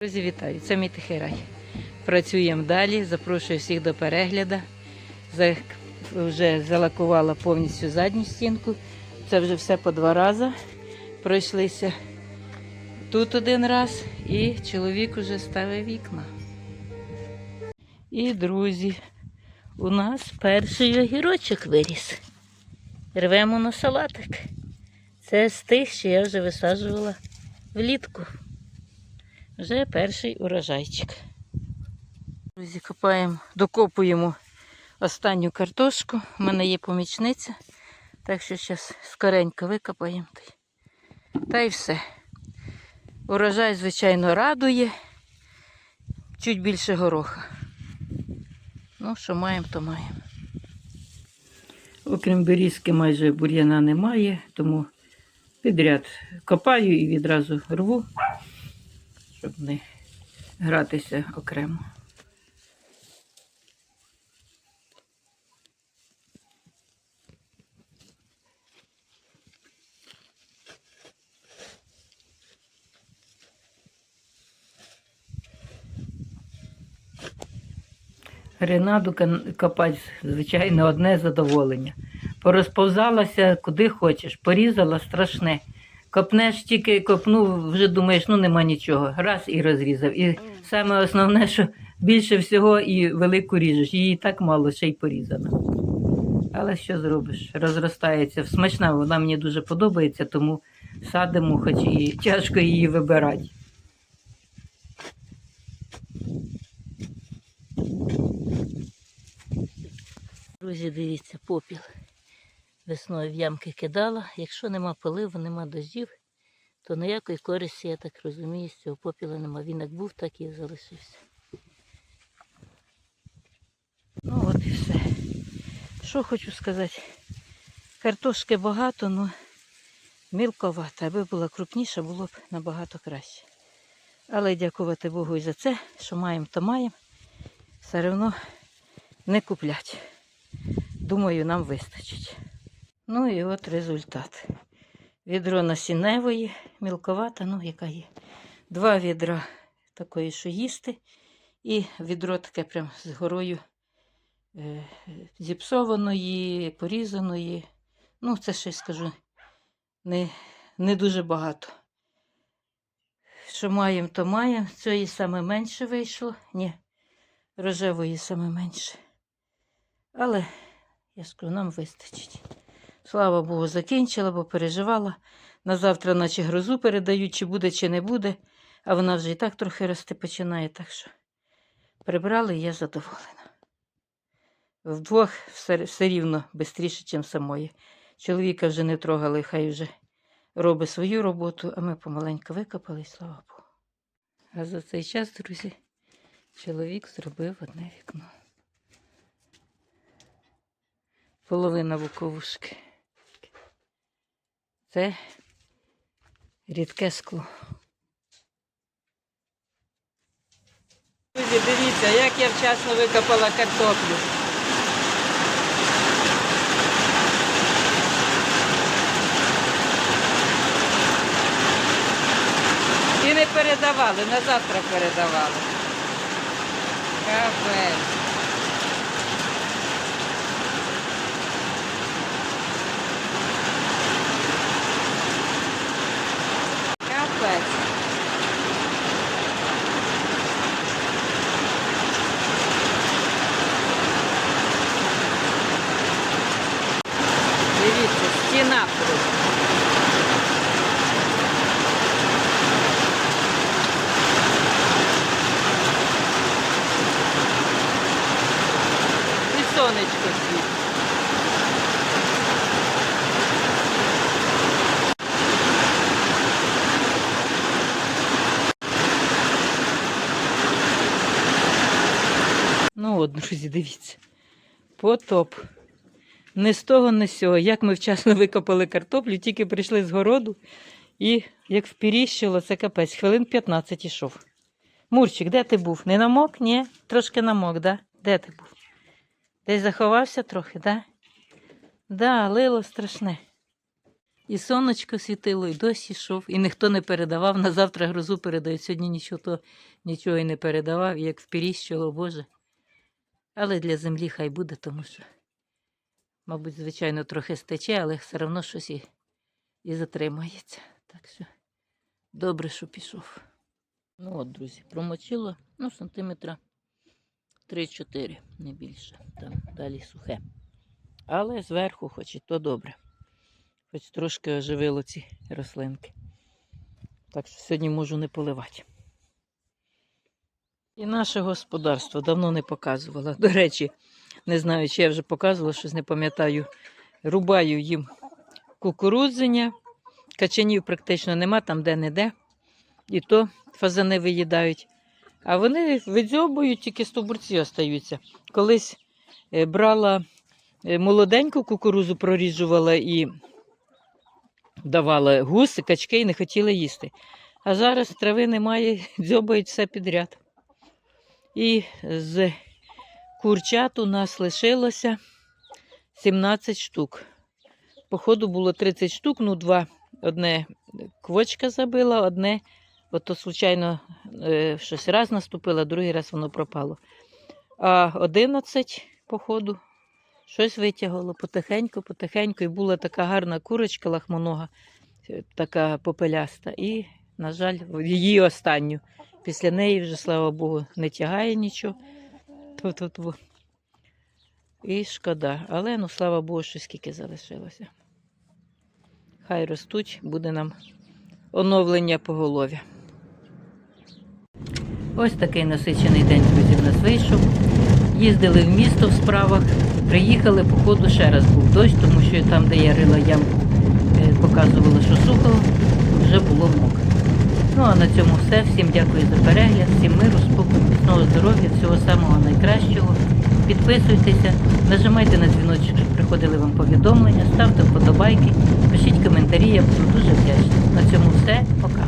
Друзі, вітаю! Це мій тихий рай. Працюємо далі. Запрошую всіх до перегляду. Вже залакувала повністю задню стінку. Це вже все по два рази. Пройшлися тут один раз, і чоловік уже ставив вікна. І, друзі, у нас перший огірочок виріс. Рвемо на салатик. Це з тих, що я вже висаджувала влітку. Вже перший урожайчик. Друзі, копаємо, докопуємо останню картошку. У мене є помічниця, так що зараз скоренько викопаємо. та й- все. Урожай, звичайно, радує. Чуть більше гороха. Ну, що маємо, то маємо. Окрім берізки, майже бур'яна немає, тому підряд копаю і відразу рву щоб не гратися окремо. Ренаду кан- копати, звичайно, одне задоволення. Порозповзалася куди хочеш, порізала страшне. Копнеш тільки копнув, вже думаєш, ну нема нічого. Раз і розрізав. І саме основне, що більше всього і велику ріжеш. Її так мало, ще й порізано. Але що зробиш? Розростається. Смачна, вона мені дуже подобається, тому садимо, хоч і тяжко її вибирати. Друзі, дивіться, попіл. Весною в ямки кидала. Якщо нема поливу, нема дождів, то ніякої користі, я так розумію, з цього попіла нема. Він як був, так і залишився. Ну от і все. Що хочу сказати? Картошки багато, але мілковато. Аби була крупніша, було б набагато краще. Але дякувати Богу і за це, що маємо, то маємо. Все одно не куплять. Думаю, нам вистачить. Ну і от результат. Відро насінневої, мілковата, ну яка є. Два відра такої, що їсти. І відро таке прям з горою е, зіпсованої, порізаної. Ну, це ще скажу, не, не дуже багато. Що маємо, то маємо. Цієї саме менше вийшло. Ні, рожевої саме менше. Але я скажу, нам вистачить. Слава Богу, закінчила, бо переживала. На завтра, наче грозу передають, чи буде, чи не буде. А вона вже і так трохи рости починає, так що прибрали, і я задоволена. Вдвох все, все рівно швидше, ніж самої. Чоловіка вже не трогали, хай вже робить свою роботу, а ми помаленьку викопали, слава Богу. А за цей час, друзі, чоловік зробив одне вікно. Половина буковушки. Це рідке скло. Друзі, дивіться, як я вчасно викопала картоплю. І не передавали, на завтра передавали. Капець. Дивіться, стіна просто. І сонечко світить. Ну от, друзі, дивіться. Потоп. Не з того, не з цього. Як ми вчасно викопали картоплю, тільки прийшли з городу і як впіріщило, це капець, хвилин 15 ішов. Мурчик, де ти був? Не намок? Ні? Трошки намок, да? Де ти був? Десь заховався трохи, да? Да, лило страшне. І сонечко світило, і дощ ішов, і ніхто не передавав. На завтра грозу передають. Сьогодні нічого, то, нічого і не передавав, як впіріщило, Боже. Але для землі хай буде, тому що, мабуть, звичайно, трохи стече, але все одно щось і, і затримається. Так що добре, що пішов. Ну от, друзі, промочило, ну, сантиметра 3-4, не більше. Там далі сухе. Але зверху, хоч і то добре. Хоч трошки оживило ці рослинки. Так що сьогодні можу не поливати. І наше господарство давно не показувала. До речі, не знаю, чи я вже показувала, щось не пам'ятаю. Рубаю їм кукурудзення. Качанів практично нема, там де-не-де. І то фазани виїдають. А вони видзьобують, тільки стовбурці остаються. Колись е, брала е, молоденьку кукурузу, проріджувала і давала гуси, качки і не хотіли їсти. А зараз трави немає, дзьобають все підряд. І з курчат у нас лишилося 17 штук. Походу було 30 штук, ну два. Одне квочка забила, одне, ото случайно е, щось раз наступило, другий раз воно пропало. А 11, походу, щось витягало потихеньку, потихеньку. І була така гарна курочка лахмонога, е, така попеляста. І, на жаль, її останню. Після неї вже, слава Богу, не тягає нічого. Тут-тут. І шкода. Але, ну, слава Богу, що скільки залишилося. Хай ростуть, буде нам оновлення поголов'я. Ось такий насичений день, друзі, в нас вийшов. Їздили в місто в справах, приїхали, походу ще раз був дощ, тому що там, де я рила ямку, е, показувала, що сухо, вже було мокро. Ну а на цьому все. Всім дякую за перегляд, всім миру, спокою, міцного здоров'я, всього самого. Підписуйтеся, нажимайте на дзвіночок, щоб приходили вам повідомлення, ставте вподобайки, пишіть коментарі, я буду дуже вдячна. На цьому все. Пока.